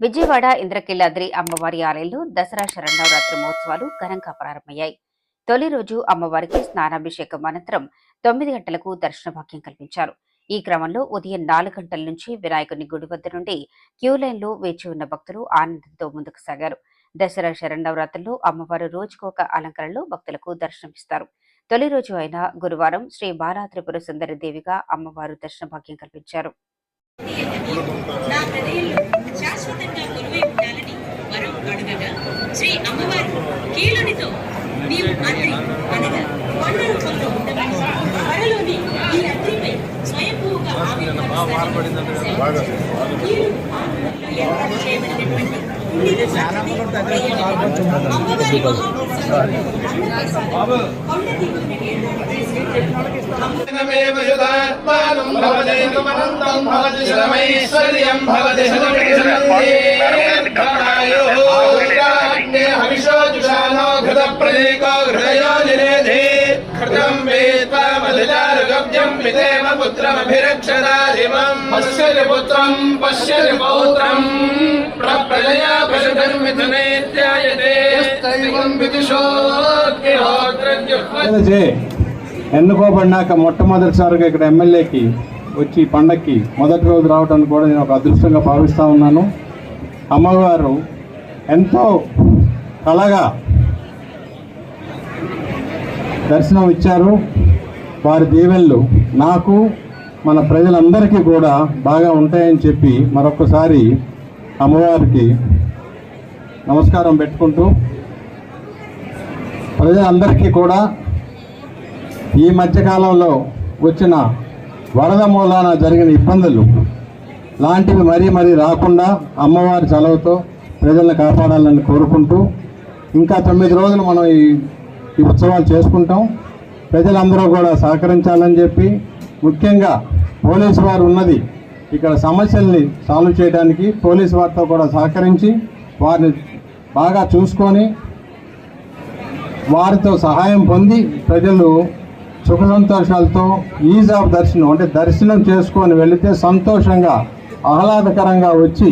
విజయవాడ ఇంద్రకీలాద్రి అమ్మవారి ఆలయంలో దసరా శరణవరాత్రి మహోత్సవాలు ఘనంగా ప్రారంభమయ్యాయి. తొలి రోజు అమ్మవారికి స్నానాభిషేకం అనంతరం తొమ్మిది గంటలకు దర్శన భాగ్యం కల్పించారు. ఈ క్రమంలో ఉదయం నాలుగు గంటల నుంచి వినాయకుని గుడి వద్ద నుండి క్యూ లైన్లో వేచి ఉన్న భక్తులు ఆనందంతో ముందుకు సాగారు. దసరా శరన్నవరాత్రుల్లో అమ్మవారు రోజుకొక అలంకరణలో భక్తులకు దర్శనమిస్తారు. తొలి రోజు అయిన గురువారం శ్రీ బాలాత్రిపుర సుందరి దేవిగా అమ్మవారు దర్శన భాగ్యం కల్పించారు శాశ్వతంగా కొలువై ఉండాలని వరం అడగగా శ్రీ అమ్మవారు కీలునితో నీవు అత్రి అనగా కొండ రూపంలో ఉండమని త్వరలోనే ఈ అత్రిపై స్వయంభూగా ఆవిర్భవిస్తానని అమ్మవారి మహాప్రసాదం అన్నప్రసాదం కొండ దిగువన भवदेवयुधात्मानं भवदेकमनन्तं भवति शरमैश्वर्यं भवति शतमेश्वर्ये हविषो जुषानो घृतप्रतीको हृदयो निरेधे घृतं वेत्वा मधुजारुगव्यं पितेव पुत्रमभिरक्षदाधिमम् पश्यति पुत्रं पश्यति पौत्रम् प्रजया पशुधं मिथुनेत्यायते स्तैवं विदुषोऽग्निहोत्रज्युष्मजे ఎన్నుకోబడినాక మొట్టమొదటిసారిగా ఇక్కడ ఎమ్మెల్యేకి వచ్చి పండక్కి మొదటి రోజు రావడానికి కూడా నేను ఒక అదృష్టంగా భావిస్తూ ఉన్నాను. అమ్మవారు ఎంతో కలగా దర్శనం ఇచ్చారు. వారి దీవెనలు నాకు మన ప్రజలందరికీ కూడా బాగా ఉంటాయని చెప్పి మరొకసారి అమ్మవారికి నమస్కారం పెట్టుకుంటూ ప్రజలందరికీ కూడా ఈ మధ్యకాలంలో వచ్చిన వరద మూలాన జరిగిన ఇబ్బందులు లాంటివి మరీ మరీ రాకుండా అమ్మవారి చలవతో ప్రజలను కాపాడాలని కోరుకుంటూ ఇంకా తొమ్మిది రోజులు మనం ఈ ఈ ఉత్సవాలు చేసుకుంటాం. ప్రజలందరూ కూడా సహకరించాలని చెప్పి ముఖ్యంగా పోలీసు వారు ఉన్నది ఇక్కడ సమస్యల్ని సాల్వ్ చేయడానికి పోలీసు వారితో కూడా సహకరించి వారిని బాగా చూసుకొని వారితో సహాయం పొంది ప్రజలు సుఖ సంతోషాలతో ఈజ్ ఆఫ్ దర్శనం అంటే దర్శనం చేసుకొని వెళితే సంతోషంగా ఆహ్లాదకరంగా వచ్చి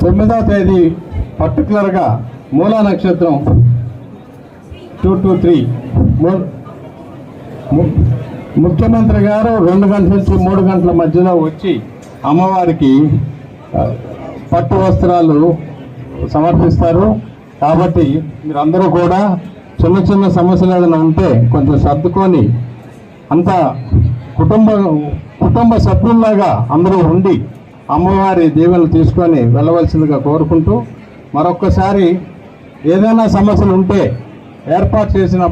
తొమ్మిదవ తేదీ పర్టికులర్గా మూలా నక్షత్రం టూ టూ త్రీ. ముఖ్యమంత్రి గారు రెండు గంటల నుంచి మూడు గంటల మధ్యలో వచ్చి అమ్మవారికి పట్టు వస్త్రాలు సమర్పిస్తారు. కాబట్టి మీరందరూ కూడా చిన్న చిన్న సమస్యలు ఏదైనా ఉంటే కొంచెం సర్దుకొని అంత కుటుంబ కుటుంబ సభ్యుల్లాగా అందరూ ఉండి అమ్మవారి దీవెనలు తీసుకొని వెళ్ళవలసిందిగా కోరుకుంటూ మరొక్కసారి ఏదైనా సమస్యలు ఉంటే ఏర్పాటు చేసిన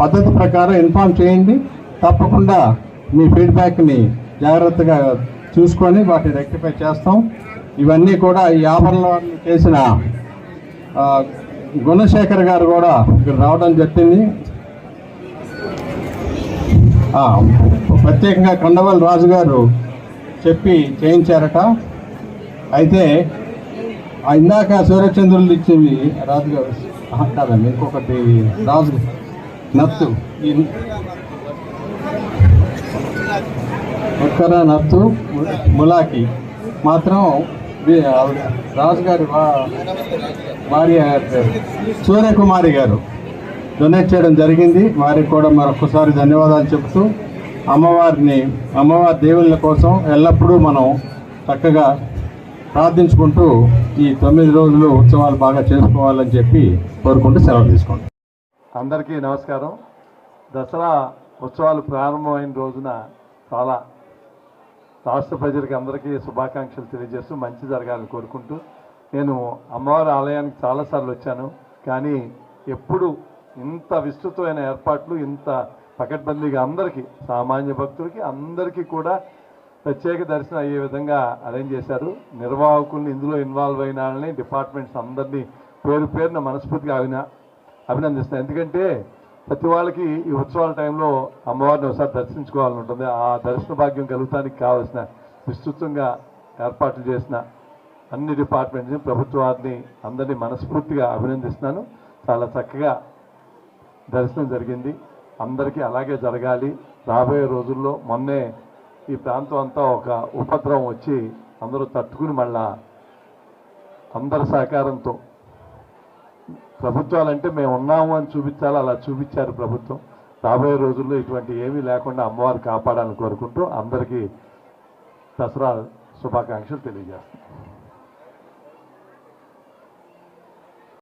పద్ధతి ప్రకారం ఇన్ఫామ్ చేయండి. తప్పకుండా మీ ఫీడ్బ్యాక్ని జాగ్రత్తగా చూసుకొని వాటిని రెక్టిఫై చేస్తాం. ఇవన్నీ కూడా ఈ ఆభరణాలు చేసిన గుణశేఖర్ గారు కూడా ఇక్కడ రావడం జరిగింది. ప్రత్యేకంగా కండవల్ రాజు గారు చెప్పి చేయించారట. అయితే ఇందాక సూర్యచంద్రులు ఇచ్చేవి రాజు గారు కాదండి ఇంకొకటి రాజు నత్తు ఈ ఒక్కర నత్తు ములాకి మాత్రం రాజుగారి భార్య పేరు. సూర్యకుమారి గారు. డొనేట్ చేయడం జరిగింది. వారికి కూడా మరొకసారి ధన్యవాదాలు చెబుతూ అమ్మవారిని అమ్మవారి దేవుళ్ళ కోసం ఎల్లప్పుడూ మనం చక్కగా ప్రార్థించుకుంటూ ఈ తొమ్మిది రోజులు ఉత్సవాలు బాగా చేసుకోవాలని చెప్పి కోరుకుంటూ సెలవు తీసుకుంటాం అందరికీ నమస్కారం. దసరా ఉత్సవాలు ప్రారంభమైన రోజున చాలా రాష్ట్ర ప్రజలకి అందరికీ శుభాకాంక్షలు తెలియజేస్తూ మంచి జరగాలని కోరుకుంటూ నేను అమ్మవారి ఆలయానికి చాలాసార్లు వచ్చాను. కానీ ఎప్పుడు ఇంత విస్తృతమైన ఏర్పాట్లు ఇంత పకడ్బందీగా అందరికీ సామాన్య భక్తులకి అందరికీ కూడా ప్రత్యేక దర్శనం అయ్యే విధంగా అరేంజ్ చేశారు. నిర్వాహకుల్ని ఇందులో ఇన్వాల్వ్ అయిన వాళ్ళని డిపార్ట్మెంట్స్ అందరినీ పేరు పేరున మనస్ఫూర్తిగా అభిన అభినందిస్తున్నాను ఎందుకంటే ప్రతి వాళ్ళకి ఈ ఉత్సవాల టైంలో అమ్మవారిని ఒకసారి దర్శించుకోవాలని ఉంటుంది. ఆ దర్శన భాగ్యం కలుగుతానికి కావాల్సిన విస్తృతంగా ఏర్పాట్లు చేసిన అన్ని డిపార్ట్మెంట్స్ ప్రభుత్వాన్ని అందరినీ మనస్ఫూర్తిగా అభినందిస్తున్నాను. చాలా చక్కగా దర్శనం జరిగింది. అందరికీ అలాగే జరగాలి. రాబోయే రోజుల్లో మొన్నే ఈ ప్రాంతం అంతా ఒక ఉపద్రవం వచ్చి అందరూ తట్టుకుని మళ్ళా అందరి సహకారంతో ప్రభుత్వాలంటే మేము ఉన్నాము అని చూపించాలి? అలా చూపించారు ప్రభుత్వం. రాబోయే రోజుల్లో ఇటువంటి ఏమీ లేకుండా అమ్మవారు కాపాడాలని కోరుకుంటూ అందరికీ దసరా శుభాకాంక్షలు తెలియజేస్తాం